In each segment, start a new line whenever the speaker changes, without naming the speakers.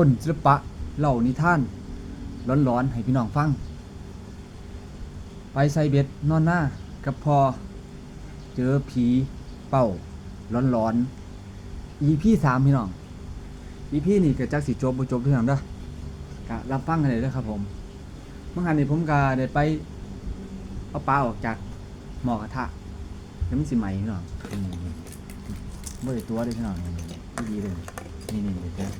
ต้นศิลปะเล่านิทานร้อนๆให้พี่น้องฟัง ไปใส่เบ็ดนอนหน้ากับพอ เจอผีเป่าร้อนๆ EP สามพี่น้อง EP นี่ก็จักสิจบบ่จบพี่น้องเด้อก็รับฟังกันเลยเด้อครับผมเมื่อหันนี่ผมก็ได้ไปเอาปลาออกจากหม้อกระทะแล้วมันสิไหมพี่น้องนี่ๆบ่ได้ตัวเด้พี่น้องนี่ดีเลยนี่ๆเด้อ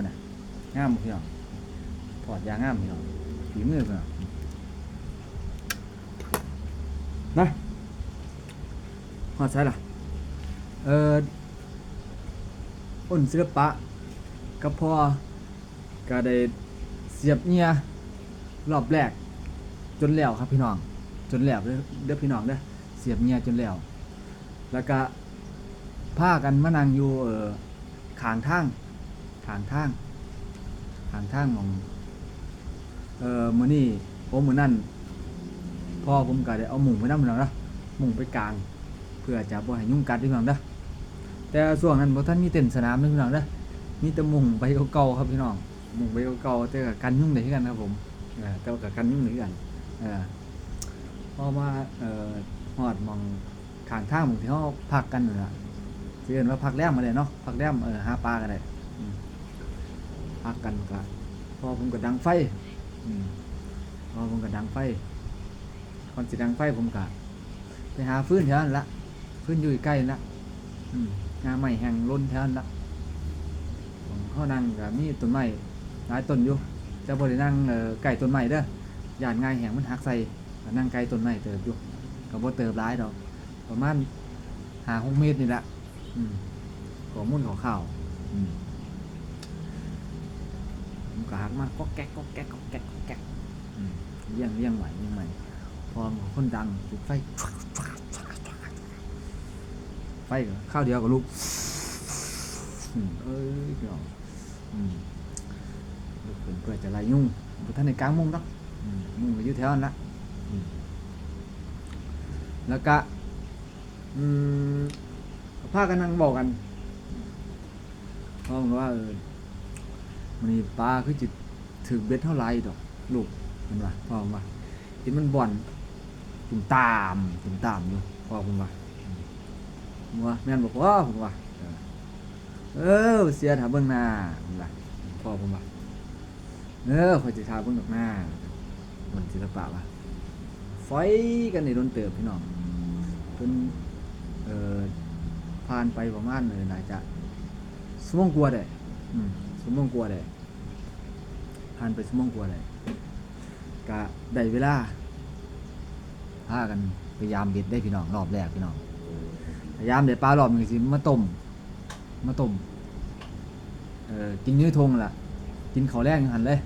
คนน่ะงามพี่น้องถอดยางงามพี่น้องฝีมือพี่น้องนะหอดใช่ล่ะเอออ้นศิลปะกับพอก็ได้เสียบเงียรอบแรก จนแล้วครับพี่น้อง จนแล้วเด้อพี่น้องเด้อเสียบเงียจนแล้ว แล้วก็พากันมานั่งอยู่เออขางทางางทางทางทางของเอ่อมือนี้โอ้มือนั้นพ่อผมก็ได้เอาหมุงไปนำแล้วนะหมุงไปกลาง เพื่อจะบ่ให้ยุ่งกัดพี่น้องเด้อแต่ช่วงนั้นบ่ทันมีเต็นสนามเด้อพี่น้องเด้อมีแต่มุงไปเก่าๆครับพี่น้องมุงไปเก่าๆแต่ก็กันยุ่งได้คือกันครับผมแต่ว่ากันยุ่งได้คือกันเออพอมาเอ่อฮอดมองขางทางมองที่เฮาพักกันนั่นล่ะเอิ้นว่าพักแรมมาเลยเนาะพักแรมเออหาปลาก็ได้ พักกันก็พอผมก็ดังไฟพอผมก็ดังไฟก่อนสิดังไฟผมก็ไปหาฟื้นแถวนั้นละฟื้นอยู่ใกล้ละงาไม้แห้งล้นแถวนั้นละผมเขานั่งก็มีต้นไม้หลายต้นอยู่แต่บ่ได้นั่งเอ่ต้นไม้เด้อย่านง่ายแห้งมันหักใส่นั่งใกล้ต้นไม้เติบอยู่ก็บ่เติบหลายดอกประมาณหาหกเมตรนี่แหละอืมข้อมูลข่าวอืม ก็หักมากก็แก๊กก็แก๊กก็แก๊กก็แก๊กเลี้ยงเลี้ยงไหวเลี้ยงไหวพอคนดังจุดไฟไฟก็ข้าวเดียวก็ลุกเอ้ยเดี๋ยวลุกเป็นเพื่อจะไล่ยุ่งบุท่านในกลางมุ่งเนะอืมมุงก็อยู่แถวนั้นละแล้วก็อืมพากันนั่งบอกกันเพราะว่าเออ มันนี่ปลาคือจิตถือเบ็ดเท่าไรดอกลูกเห็นป่ะพ่อผมว่าเห็นมันบ่อนตุ่มตามตุ่มตามอยู่พ่อผมว่าผมว่าแม่นบอกว่าผมว่าเออเสียถาเบื้องหน้าผมว่าพ่อผมว่าเออคอยจะทาเบื้องดอกหน้าบนศิลปะว่ะไฟกันในโดนเติบพี่น้องจนเอ่อผ่านไปประมาณเลยน่าจะสมองกลัวได้อืม สมมงกลัวได้ผ่านไปสมมงกลัวได้ก็ได้เวลาพากันพยายามเบ็ดได้พี่น้องรอบแรกพี่น้องพยายามได้ปลารอบหนึ่งสิมาต้มมาต้มเอ่อกินเนื้อทงล่ะ กินเขาแรงหันเลย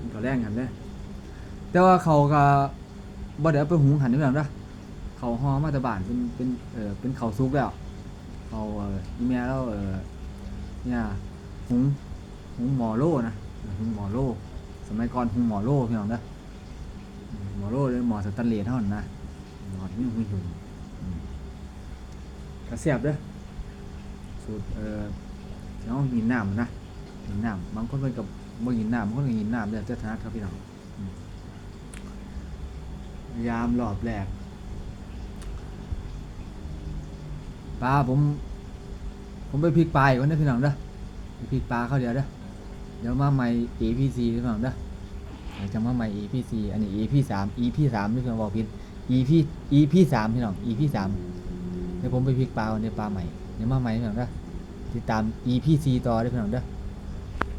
กินเขาแรงหันเลยแต่ว่าเขาก็บ่ได้เอาไปหุงหันนี่แบบนะเขาห่อมาต่บ้านเป็นเป็นเออเป็นเขาซุกแล้วเขาเอ่อแม่แล้วเออเนี่ย หุงหุงหมอโล่นะหุงหมอโล่สมัยก่อนหุงหมอโล่พี่น้องนะอืมหมอโล่เลยหมอสแตันเลสเท่านั้นนะหมอที่หุงหุงอืมกระเสียบเด้อสูตรเอ่อน้องหินน้ำนะหินน้ำบางคนเป็นกับบ่หินน้ำบางคนก็หินน้ำเด้อเจ้าธนัดครับพี่น้องยามหลอบแหลกปลาผม ผมไปพลิกปลาอีกวันนี้พี่น้องเด้อ พี่ปลาเข้าเดี๋ยวเด้อเดี๋ยวมาใหม่ EPC พี่น้องเด้อเดี๋ยวจะมาใหม่ EP 4อันนี้ EP สาม EP สามที่พี่น้อบอกผิด EP EP สามพี่น้อง EP สามเดี๋ยวผมไปพลิกปลาเดี๋ยวปลาใหม่เดี๋ยวมาใหม่พี่น้องเด้อติดตาม EPC ต่อได้พี่น้องเด้อ